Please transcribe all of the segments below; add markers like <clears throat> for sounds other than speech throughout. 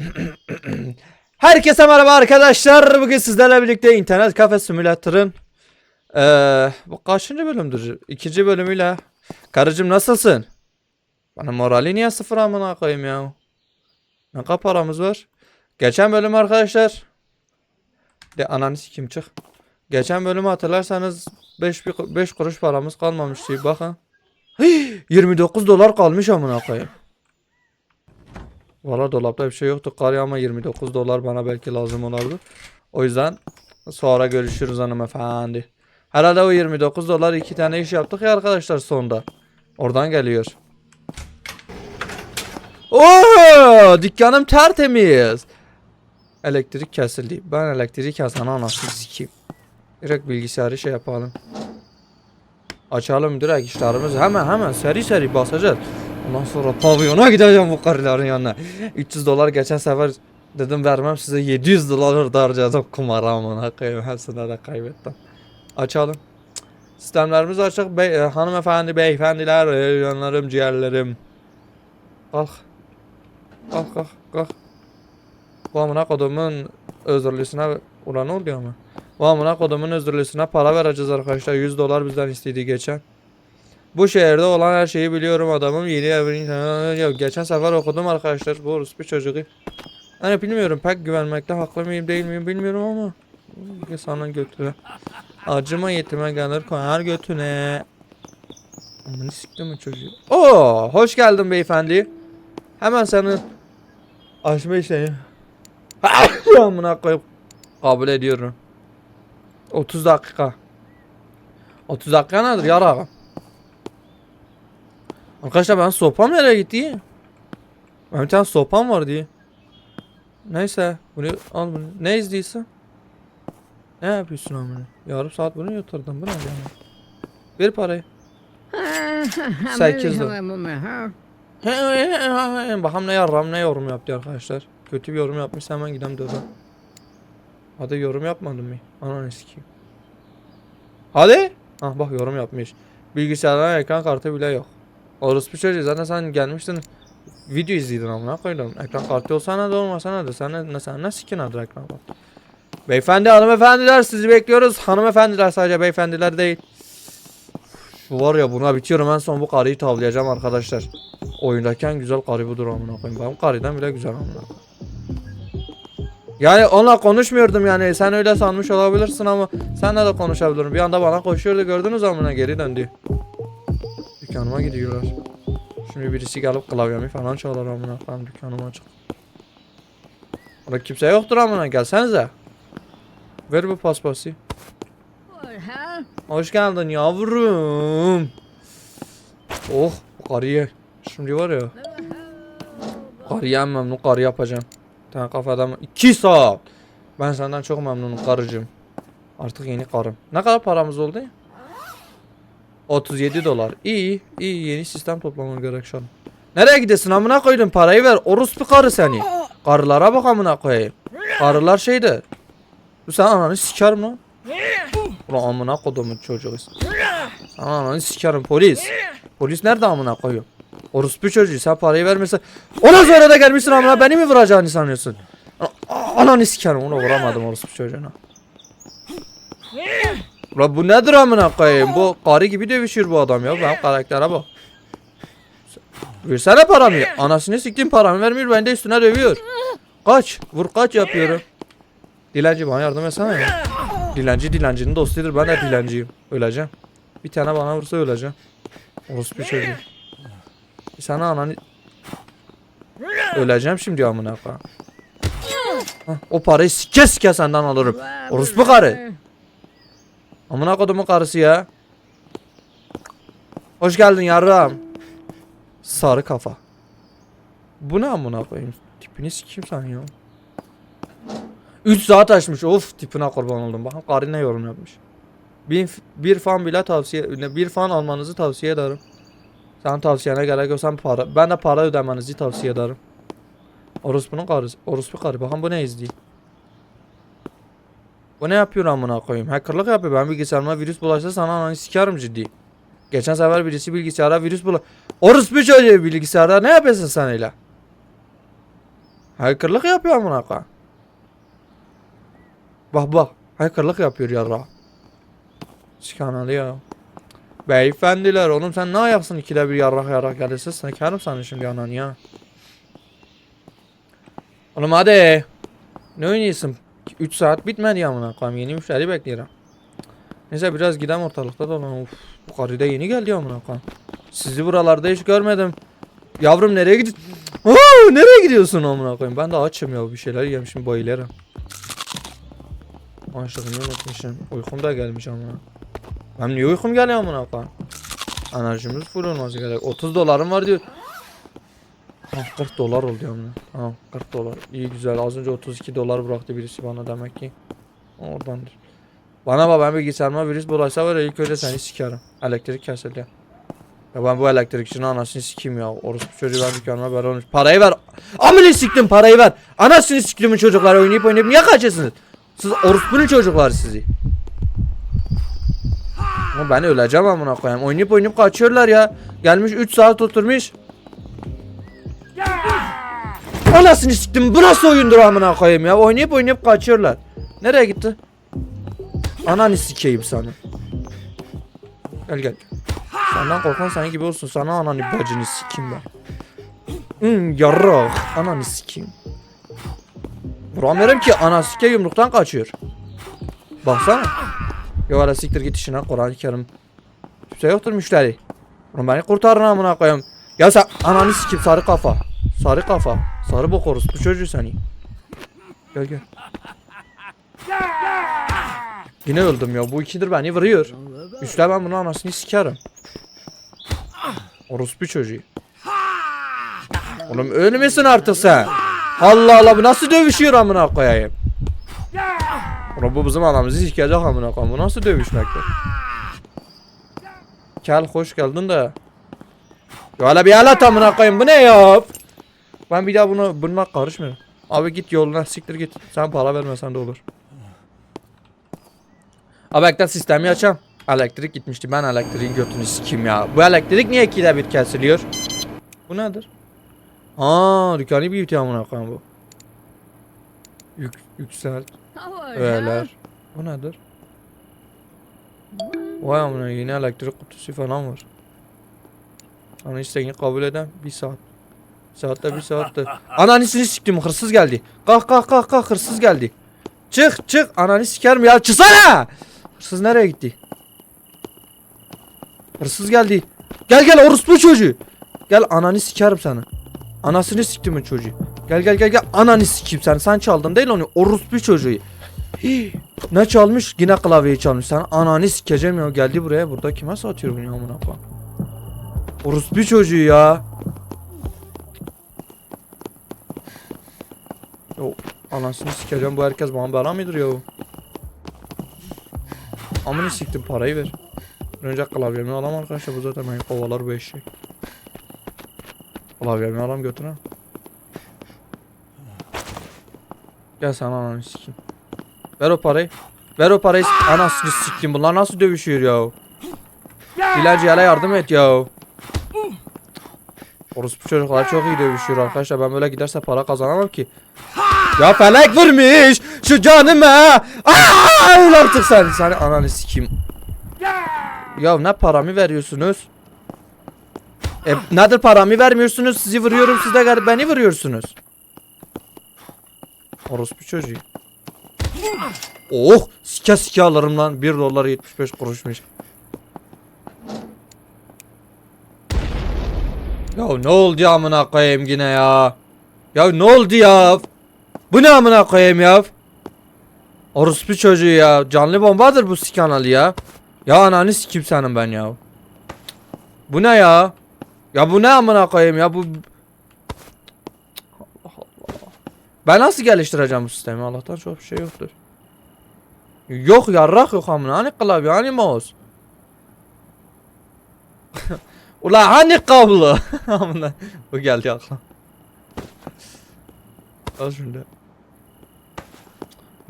<clears throat> Herkese merhaba arkadaşlar. Bugün sizlerle birlikte internet kafe simülatörün eee bu kaçıncı bölümdür? İkinci bölümüyle. Karıcığım nasılsın? Bana morali niye sıfır amına koyayım ya? Ne kadar paramız var? Geçen bölüm arkadaşlar. De ananı kim çık. Geçen bölümü hatırlarsanız 5 5 kuruş paramız kalmamıştı. Bakın. <gasps> Hii, 29 dolar kalmış amına koyayım. Valla dolapta bir şey yoktu kar ama 29 dolar bana belki lazım olabilir. O yüzden sonra görüşürüz hanımefendi. Herhalde o 29 dolar iki tane iş yaptık ya arkadaşlar sonda. Oradan geliyor. Oo, dükkanım tertemiz. Elektrik kesildi. Ben elektrik kesen anasını sikeyim. Direkt bilgisayarı şey yapalım. Açalım direkt işlerimizi hemen hemen seri seri basacağız. Ondan sonra pavyona gideceğim bu karıların yanına. 300 dolar geçen sefer dedim vermem size 700 dolar da harcadım kumara amına koyayım hepsine de kaybettim. Açalım. Sistemlerimiz açık. Bey, e, hanımefendi, beyefendiler, e, yanlarım, ciğerlerim. Kalk. Kalk kalk kalk. Bu amına kodumun özürlüsüne ulan oluyor ama? Bu amına kodumun özürlüsüne para vereceğiz arkadaşlar. 100 dolar bizden istedi geçen. Bu şehirde olan her şeyi biliyorum adamım. Yeni evini geçen sefer okudum arkadaşlar. Bu bir çocuğu. Hani bilmiyorum pek güvenmekte haklı mıyım değil miyim bilmiyorum ama insanın götüne. Acıma yetime gelir koyar götüne. Amını siktim mi çocuğu? Oo, hoş geldin beyefendi. Hemen senin açma işleyi. <coughs> Amına koyup kabul ediyorum. 30 dakika. 30 dakika nedir yara? Arkadaşlar ben sopam nereye gitti? Ben bir tane sopam var diye. Neyse bunu al bunu. Ne izliyorsun? Ne yapıyorsun amına? Yarım saat bunu yatırdım. Bu ne ya? Ver parayı. <laughs> Sekiz lira. Bakalım ne yarram ne yorum yaptı arkadaşlar. Kötü bir yorum yapmışsa hemen gidelim döve. Hadi yorum yapmadın mı? Ananı sikeyim. Hadi. Ah bak yorum yapmış. Bilgisayardan ekran kartı bile yok. Orospu çocuğu zaten sen gelmiştin video izledin amına koydum. Ekran kartı olsana da olmasana da sen ne sen ne sikin adı ekran kartı. Beyefendi hanımefendiler sizi bekliyoruz. Hanımefendiler sadece beyefendiler değil. Şu var ya buna bitiyorum en son bu karıyı tavlayacağım arkadaşlar. Oyundayken güzel karı budur amına koyayım. Benim karıdan bile güzel amına. Yani onunla konuşmuyordum yani sen öyle sanmış olabilirsin ama senle de konuşabilirim. Bir anda bana koşuyordu gördünüz amına geri döndü. Dükkanıma gidiyorlar. Şimdi birisi gelip klavyemi falan çalar amına koyayım dükkanım açık. Orada kimse yoktur amına gelsenize. Ver bu paspası. Hoş geldin yavrum. Oh karıya. Şimdi var ya. Karıya memnun karı yapacağım. Tane kafadan 2 saat. Ben senden çok memnunum karıcığım. Artık yeni karım. Ne kadar paramız oldu? 37 dolar. İyi, iyi yeni sistem toplamam gerek şu an. Nereye gidesin amına koydum parayı ver. Orospu karı seni. Karılara bak amına koyayım. Karılar şeyde. Bu sen ananı sikerim lan. Ulan amına kodumun çocuğu. Sen ananı sikerim polis. Polis nerede amına koyuyor? Orospu çocuğu sen parayı vermesen. Ona sonra da gelmişsin amına beni mi vuracağını sanıyorsun? Ananı sikerim onu vuramadım orospu çocuğuna. Ulan bu nedir amına koyayım? Bu karı gibi dövüşüyor bu adam ya. Benim karaktere bak. Versene paramı. Anasını siktim paramı vermiyor. Ben de üstüne dövüyor. Kaç. Vur kaç yapıyorum. Dilenci bana yardım etsene ya. Dilenci dilencinin dostudur. Ben de dilenciyim. Öleceğim. Bir tane bana vursa öleceğim. Orospu çocuğu. Sana ananı... Öleceğim şimdi amına koyayım. O parayı sike sike senden alırım. Orospu karı. Amına kodumun karısı ya. Hoş geldin yarram. Sarı kafa. Bu ne amına koyayım? Tipini sikeyim sen ya. 3 saat açmış. Of tipine kurban oldum. Bakın karı ne yorum yapmış. Bir, bir fan bile tavsiye bir fan almanızı tavsiye ederim. Sen tavsiyene gerek yok. Sen para ben de para ödemenizi tavsiye ederim. Orospu'nun karısı. Orospu karı. Bakın bu ne izliyor. Bu ne yapıyor amına koyayım? Hackerlık yapıyor. Ben bilgisayarıma virüs bulaşsa sana ananı sikerim ciddi. Geçen sefer birisi bilgisayara virüs bula... Orospu çocuğu bilgisayarda ne yapıyorsun sen öyle? Hackerlık yapıyor amına koyayım. Bak bak. Hackerlık yapıyor yarra. Skanalı ya. Beyefendiler oğlum sen ne ayaksın ikide bir yarrak yarrak gelirse sıkarım sana şimdi anan ya. Oğlum hadi. Ne oynuyorsun? 3 saat bitmedi ya amına koyayım yeni müşteri bekliyorum. Neyse biraz gidelim ortalıkta dolan. Uf, bu karı da yeni geldi amına koyayım. Sizi buralarda hiç görmedim. Yavrum nereye gidiyorsun? Oo, nereye gidiyorsun amına koyayım? Ben de açım ya bir şeyler yemişim bayılırım. Açlığımı unutmuşum. Uykum da gelmiş amına. Ben niye uykum geliyor amına koyayım? Enerjimiz olması gerek. 30 dolarım var diyor. Ha, 40 dolar oldu ya amına. Ha 40 dolar. İyi güzel. Az önce 32 dolar bıraktı birisi bana demek ki. Oradandır. Bana bak ben bilgisayarıma virüs bulaşsa var ya ilk önce seni sikerim. Elektrik kesildi. Ya ben bu elektrikçinin anasını sikeyim ya. Orospu çocuğu ben dükkanıma ver olmuş. Parayı ver. Amına siktim parayı ver. Anasını siktimin çocuklar oynayıp oynayıp niye kaçıyorsunuz? Siz orospunun çocukları sizi. Ama ben öleceğim amına koyayım. Oynayıp oynayıp kaçıyorlar ya. Gelmiş 3 saat oturmuş. Anasını siktim. Bu nasıl oyundur amına koyayım ya. Oynayıp oynayıp kaçıyorlar. Nereye gitti? Ananı sikeyim sana. Gel gel. Senden korkan senin gibi olsun. Sana ananı bacını sikeyim ben. Hmm, yarrak. Ananı sikeyim. Vuramıyorum ki ana sike yumruktan kaçıyor. Baksana. Yo hala siktir git işine Kur'an-ı Kerim. Kimse yoktur müşteri. Oğlum beni kurtarın amına koyayım. Ya sen ananı sikeyim sarı kafa. Sarı kafa. Sarı bok orası. Bu çocuğu seni. Gel gel. Yine öldüm ya. Bu ikidir beni vuruyor. Üstte ben bunun anasını sikerim. Orospu çocuğu. Oğlum ölmesin artık sen. Allah Allah bu nasıl dövüşüyor amına koyayım. Oğlum bu bizim anamızı sikecek amına koyayım. Bu nasıl dövüşmektir? Kel hoş geldin de. Ya hele bir alet amına koyayım bu ne ya? Ben bir daha bunu bununla karışmıyorum. Abi git yoluna siktir git. Sen para vermesen de olur. Abi ekran sistemi açam. Elektrik gitmişti. Ben elektriğin götünü sikeyim ya. Bu elektrik niye ikide bir kesiliyor? Bu nedir? Aa, dükkanı bir yutuyor amına koyayım bu. Yük, yükselt. Öğeler. Bu nedir? Vay amına yine elektrik kutusu falan var. Sana isteğini kabul eden bir saat. Saatte bir saatte. Ananısını siktim hırsız geldi. Kalk kalk kalk kalk hırsız geldi. Çık çık ananı sikerim ya çıksana. Hırsız nereye gitti? Hırsız geldi. Gel gel orospu çocuğu. Gel ananı sikerim sana. Anasını siktimin çocuğu. Gel gel gel gel ananı sikeyim sen. Sen çaldın değil onu. Orospu çocuğu. Hii, ne çalmış? Yine klavyeyi çalmış. Sen ananı sikeceğim ya. Geldi buraya. Burada kime satıyor bunu amına koyayım? Orospu çocuğu ya. Yo, anasını sikeceğim. Bu herkes bana bela mıdır ya? Amını siktim parayı ver. Önce klavyemi alam arkadaşlar. Bu zaten beni kovalar bu eşek. Klavyemi alam götüne. Gel sen ananı sikeyim. Ver o parayı. Ver o parayı. Anasını sikeyim. Bunlar nasıl dövüşüyor ya? Dilenciyele yardım et ya. Orospu çocuklar çok iyi dövüşüyor arkadaşlar. Ben böyle giderse para kazanamam ki. Ya felek vurmuş şu canıma. Aa, artık sen. Seni ananı sikeyim. Ya ne paramı veriyorsunuz? E, nedir paramı vermiyorsunuz? Sizi vuruyorum siz de beni vuruyorsunuz. Orospu çocuğu. Oh sike sike alırım lan 1 dolar 75 kuruşmuş. Ya ne oldu ya amına koyayım yine ya? Ya ne oldu ya? Bu ne amına koyayım ya? Orospu çocuğu ya. Canlı bombadır bu skanalı ya. Ya ananı sikim senin ben ya. Bu ne ya? Ya bu ne amına koyayım ya bu Allah Allah. Ben nasıl geliştireceğim bu sistemi? Allah'tan çok bir şey yoktur. Yok yarrak yok amına. Hani klavye hani mouse? <laughs> Ula hani kablo? <laughs> amına. Bu geldi aklıma. Al şunu.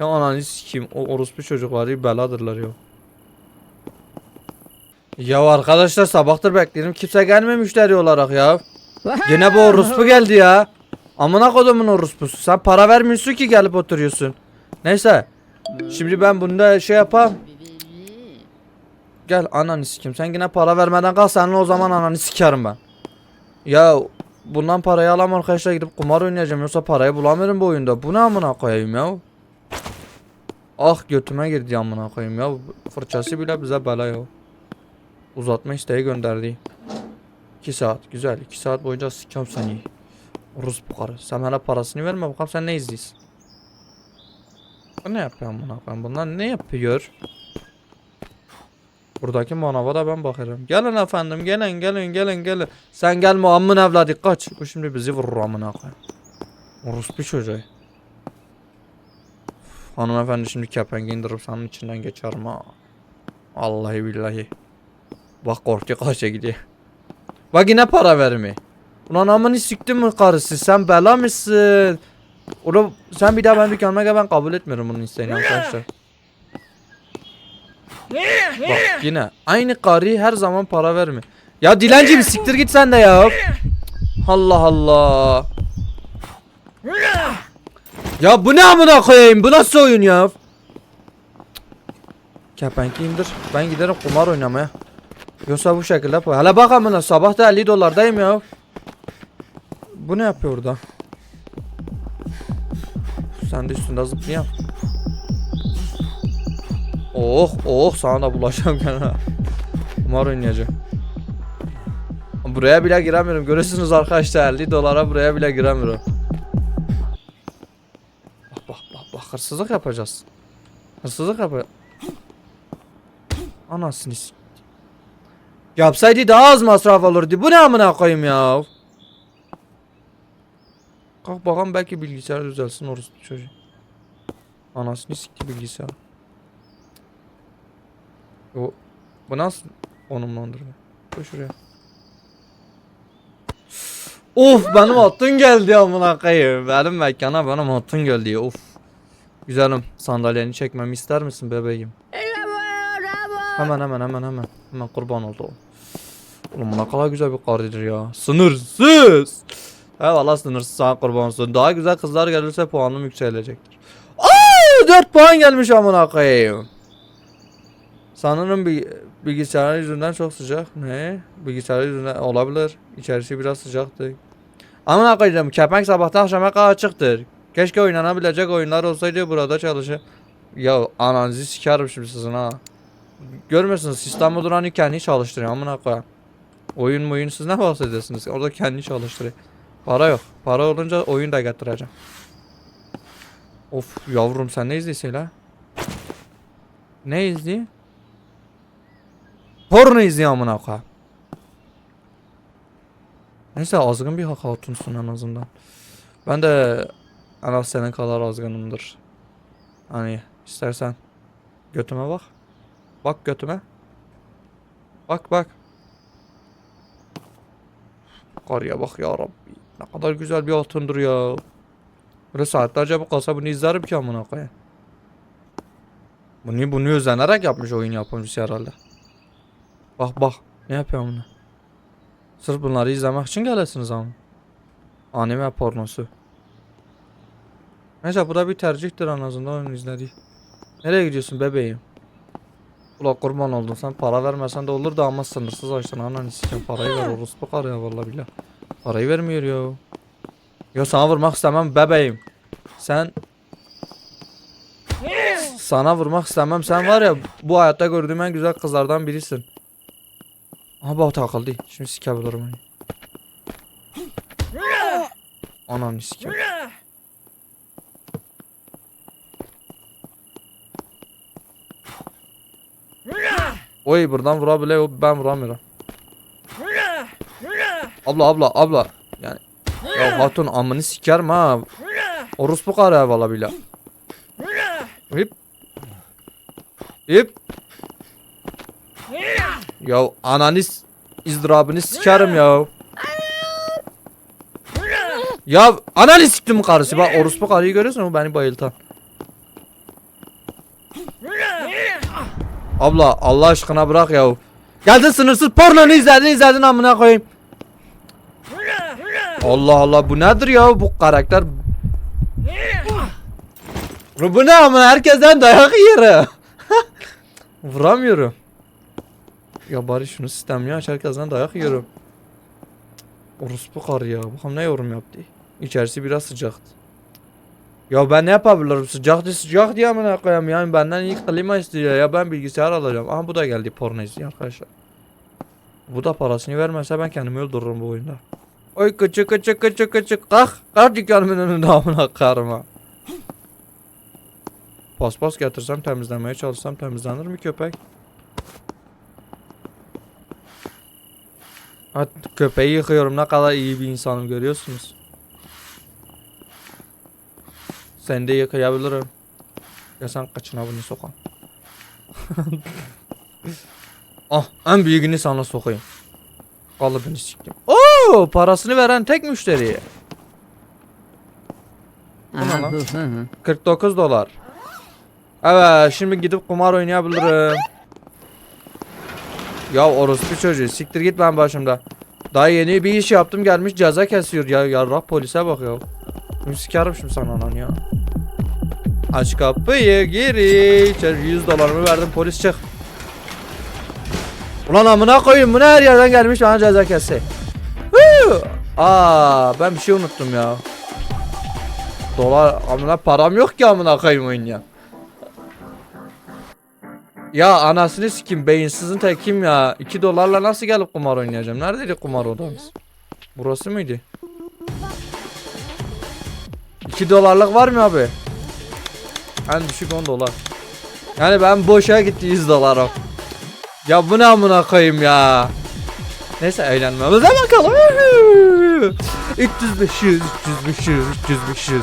Ya ananı sikeyim. O orospu çocukları beladırlar ya. Ya arkadaşlar sabahtır bekledim. Kimse gelmemiş müşteri olarak ya. Yine bu orospu geldi ya. Amına kodumun orospusu. Sen para vermiyorsun ki gelip oturuyorsun. Neyse. Şimdi ben bunda şey yapam. Gel ananı sikim. Sen yine para vermeden kal seninle o zaman ananı sikerim ben. Ya bundan parayı alamam arkadaşlar gidip kumar oynayacağım yoksa parayı bulamıyorum bu oyunda. Bu ne amına koyayım ya? Ah götüme girdi amına koyayım ya. Fırçası bile bize bela ya. Uzatma isteği gönderdi. 2 saat güzel 2 saat boyunca sikeceğim seni. Rus bu karı. Sen bana parasını verme bakalım sen ne izliyorsun. Bu ne yapıyor amına koyayım? Bunlar ne yapıyor? Buradaki manava da ben bakarım. Gelin efendim gelin gelin gelin gelin. Sen gelme amın evladı kaç. Bu şimdi bizi vurur amına koyayım. Orospu çocuğu. Hanımefendi şimdi kepengi indirip senin içinden geçerim ha. Vallahi billahi. Bak korku kaça gidiyor. Bak yine para verme. Ulan amını siktin mi karısı sen bela mısın? Ulan sen bir daha ben dükkanıma gel ben kabul etmiyorum bunun isteğini arkadaşlar. Bak yine aynı karı her zaman para verme. Ya dilenci bir siktir git sen de ya. Allah Allah. Ya bu ne amına koyayım? Bu nasıl oyun ya? Kepenki indir. Ben giderim kumar oynamaya. Yoksa bu şekilde yapar. Hele bak amına sabah da 50 dolardayım ya. Bu ne yapıyor orada? Sen de üstünde zıplayan. Oh oh sana da bulaşacağım <laughs> gene. Kumar oynayacağım. Buraya bile giremiyorum. Görüyorsunuz arkadaşlar 50 dolara buraya bile giremiyorum. Bak hırsızlık yapacağız. Hırsızlık yapacağız. Anasını Yapsaydı daha az masraf olurdu. Bu ne amına koyayım ya? Kalk bakalım belki bilgisayar düzelsin orası çocuğu. Anasını sikti bilgisayar. Bu, bu nasıl konumlandırma? Koy şuraya. Of benim atın geldi amına koyayım. Benim mekana benim atın geldi. Of. Güzelim. Sandalyeni çekmemi ister misin bebeğim? Hemen hemen hemen hemen. Hemen kurban oldu. Oğlum ne kadar güzel bir karıdır ya. Sınırsız. Eyvallah sınırsız sana kurban olsun. Daha güzel kızlar gelirse puanım yükselecektir. Aa, 4 puan gelmiş amına koyayım. Sanırım bir bilgisayar yüzünden çok sıcak. Ne? Bilgisayar yüzünden olabilir. İçerisi biraz sıcaktı. Amına koyacağım. Kepenk sabahtan akşama kadar açıktır. Keşke oynanabilecek oyunlar olsaydı burada çalışır. Ya ananızı sikerim şimdi sizin ha. Görmüyorsunuz sistemde duran kendi çalıştırıyor amına koyayım. Oyun mu oyun siz ne bahsediyorsunuz? Orada kendi çalıştırıyor. Para yok. Para olunca oyun da getireceğim. Of yavrum sen ne izliyorsun la? Ne izliyor? Porno izliyor amına koyayım. Neyse azgın bir hatunsun en azından. Ben de en az senin kadar azgınımdır. Hani istersen götüme bak. Bak götüme. Bak bak. Karıya bak ya Rabbi. Ne kadar güzel bir hatundur ya. Böyle saatlerce bu kalsa bunu izlerim ki amına koyayım. Bunu bunu özenerek yapmış oyun yapımcısı herhalde. Bak bak ne yapıyor bunu? Sırf bunları izlemek için gelirsiniz ama. Anime pornosu. Neyse bu da bir tercihtir en azından oyun izlediği. Nereye gidiyorsun bebeğim? Ula kurban oldun sen para vermesen de olur da ama sınırsız açtın anan istiyorsun parayı ver orospu karıya vallahi billah. Parayı vermiyor ya. Ya sana vurmak istemem bebeğim. Sen sana vurmak istemem sen var ya bu hayatta gördüğüm en güzel kızlardan birisin. Aha bak takıldı. Şimdi sikebilirim. Ananı sikerim. Oy buradan vurabiliyor ben vuramıyorum. Abla abla abla. Yani ya hatun amını sikerim ha. Orospu karı valla billah. Hip. Hip. Ya ananis izdirabını sikerim ya. Ya ananı siktim karısı bak orospu karıyı görüyorsun mu beni bayıltan. Abla Allah aşkına bırak ya. Geldin sınırsız pornonu izledin izledin amına koyayım. Allah Allah bu nedir ya bu karakter? Bu ne ama herkesten dayak yiyor. <laughs> Vuramıyorum. Ya bari şunu sistemli aç herkesten dayak yiyorum. Orospu karı ya. Bakalım ne yorum yaptı. İçerisi biraz sıcaktı. Ya ben ne yapabilirim? Sıcak diye sıcak diye amına koyayım yani benden iyi klima istiyor ya ben bilgisayar alacağım. Aha bu da geldi porno izliyor arkadaşlar. Bu da parasını vermezse ben kendimi öldürürüm bu oyunda. Oy küçük küçük küçük küçük kalk kalk dükkanımın önünde amına karma. Paspas getirsem temizlemeye çalışsam temizlenir mi köpek? Hat köpeği yıkıyorum ne kadar iyi bir insanım görüyorsunuz. Seni de yıkayabilirim. Ya sen kaçına bunu sokan. <laughs> ah en büyüğünü sana sokayım. Kalıbını siktim. Oo parasını veren tek müşteri. Bu ne Aha, lan? hı, hı, hı. 49 dolar. Evet şimdi gidip kumar oynayabilirim. Ya orospu çocuğu siktir git ben başımda. Daha yeni bir iş yaptım gelmiş ceza kesiyor ya yarrak polise bak ya. Sikerim şimdi sana anan ya. Aç kapıyı giri. İçeri 100 dolarımı verdim polis çık. Ulan amına koyayım bu ne her yerden gelmiş bana ceza kesse. Aa ben bir şey unuttum ya. Dolar amına param yok ki amına koyayım oyun ya. Ya anasını sikim beyinsizin tekim ya. 2 dolarla nasıl gelip kumar oynayacağım? Neredeydi kumar odamız? Burası mıydı? 2 dolarlık var mı abi? En düşük 10 dolar. Yani ben boşa gitti 100 dolarım. Ya bu ne amına koyayım ya. Neyse eğlenmemize bakalım. 300 500 300 500 300 500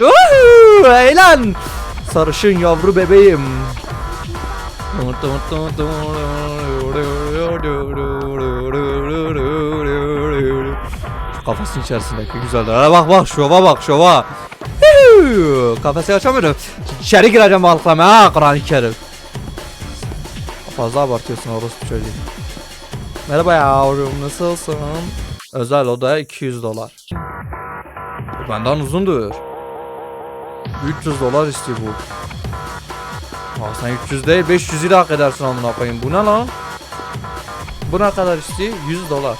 Uhu, Eğlen Sarışın yavru bebeğim Kafasının içerisindeki güzel. Ha, bak bak şova bak şova. Kafesi açamıyorum. İçeri gireceğim balıklama ha Kur'an-ı Kerim. Fazla abartıyorsun orospu çocuğu. Merhaba yavrum nasılsın? Özel oda 200 dolar. Benden uzundur. 300 dolar istiyor bu. Aa sen 300 değil 500'ü de hak edersin amına koyayım. Bu ne lan? Bu ne kadar istiyor? 100 dolar.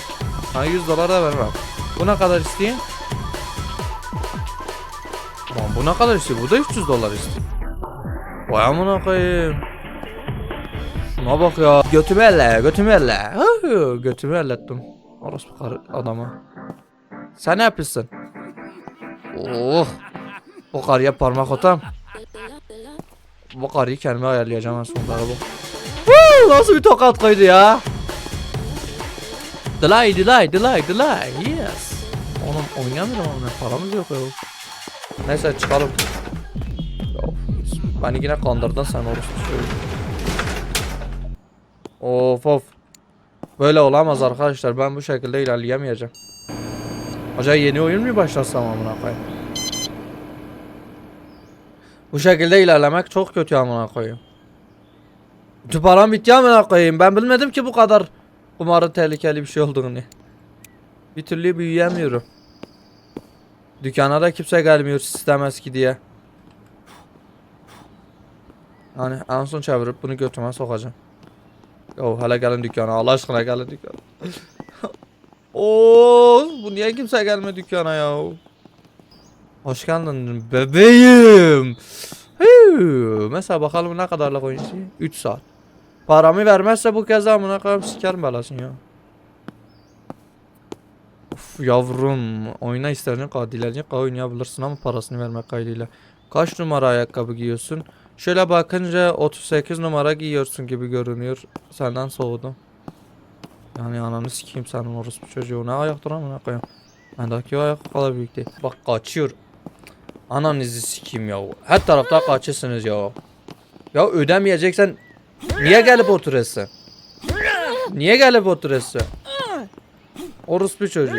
Ha 100 dolar da vermem. Bu ne kadar istiyor? Lan bu ne kadar istiyor? Bu da 300 dolar istiyor. Vay amına koyayım. Şuna bak ya. Götümü elle, götümü elle. Götümü ellettim. Orospu karı adama. Sen ne yapıyorsun? Oh. O karıya parmak atam. Bu karıyı kendime ayarlayacağım en sonunda bu. Nasıl bir tokat koydu ya? Delay, delay, delay, delay. Yes. Oğlum oynamıyorum ama paramız yok ya. Neyse çıkalım. Of, Beni yine kandırdın sen orospu söyle. Of of. Böyle olamaz arkadaşlar. Ben bu şekilde ilerleyemeyeceğim. Acaba yeni oyun mu başlasam amına koyayım? Bu şekilde ilerlemek çok kötü amına koyayım. Bütün param bitti amına koyayım. Ben bilmedim ki bu kadar kumarın tehlikeli bir şey olduğunu. Bir türlü büyüyemiyorum. Dükkana da kimse gelmiyor sistem eski diye. Yani en son çevirip bunu götüme sokacağım. Yo hele gelin dükkana Allah aşkına gelin dükkana. <laughs> Oo, bu niye kimse gelme dükkana ya? Hoş geldin bebeğim. Huu, Mesela bakalım ne kadarlık oyun istiyor? 3 saat. Paramı vermezse bu kez amına koyayım sikerim belasını ya. Of yavrum oyna istersen kadilerini oynayabilirsin ama parasını vermek kaydıyla. Kaç numara ayakkabı giyiyorsun? Şöyle bakınca 38 numara giyiyorsun gibi görünüyor. Senden soğudum. Yani ananı sikeyim senin orospu çocuğu. Ne ayaktır amına koyayım. Bendeki ayak o kadar büyük değil. Bak kaçıyor. Ananızı sikeyim ya. Her tarafta kaçırsınız ya. Ya ödemeyeceksen niye gelip oturuyorsun? Niye gelip oturuyorsun? Orospu çocuğu.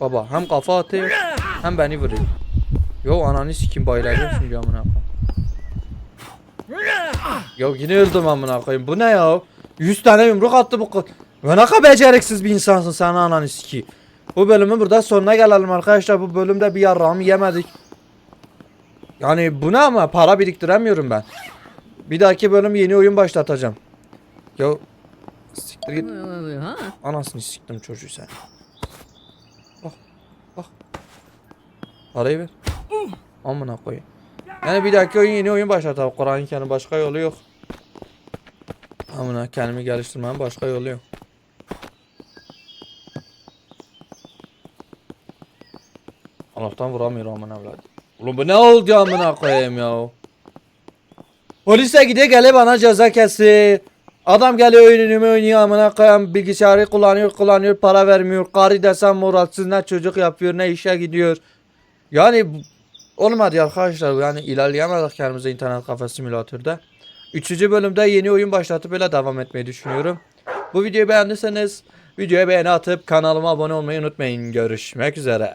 Baba hem kafa atıyor hem beni vuruyor. Yo ananı sikim bayılacağım şimdi amına. Ya yine öldüm amına koyayım. Bu ne ya? 100 tane yumruk attı bu kız. Ve ne kadar beceriksiz bir insansın sen ananı siki. Bu bölümün burada sonuna gelelim arkadaşlar. Bu bölümde bir yarrağımı yemedik. Yani bu ne ama para biriktiremiyorum ben. Bir dahaki bölüm yeni oyun başlatacağım. Ya siktir git. Anasını siktim çocuğu sen. Bak. Bak. Parayı ver. Amına koyayım. Yani bir dahaki oyun yeni oyun başlatalım. Kur'an-ı Kerim başka yolu yok. Amına kendimi geliştirmenin başka yolu yok. Allah'tan vuramıyorum amına evladım. Oğlum bu ne oldu ya amına koyayım ya. Polise gide gele bana ceza kesti. Adam geliyor oyununu oynuyor amına koyayım bilgisayarı kullanıyor kullanıyor para vermiyor. Karı desem moralsiz ne çocuk yapıyor ne işe gidiyor. Yani olmadı arkadaşlar yani ilerleyemedik kendimize internet kafe simülatörde. Üçüncü bölümde yeni oyun başlatıp böyle devam etmeyi düşünüyorum. Bu videoyu beğendiyseniz videoya beğeni atıp kanalıma abone olmayı unutmayın. Görüşmek üzere.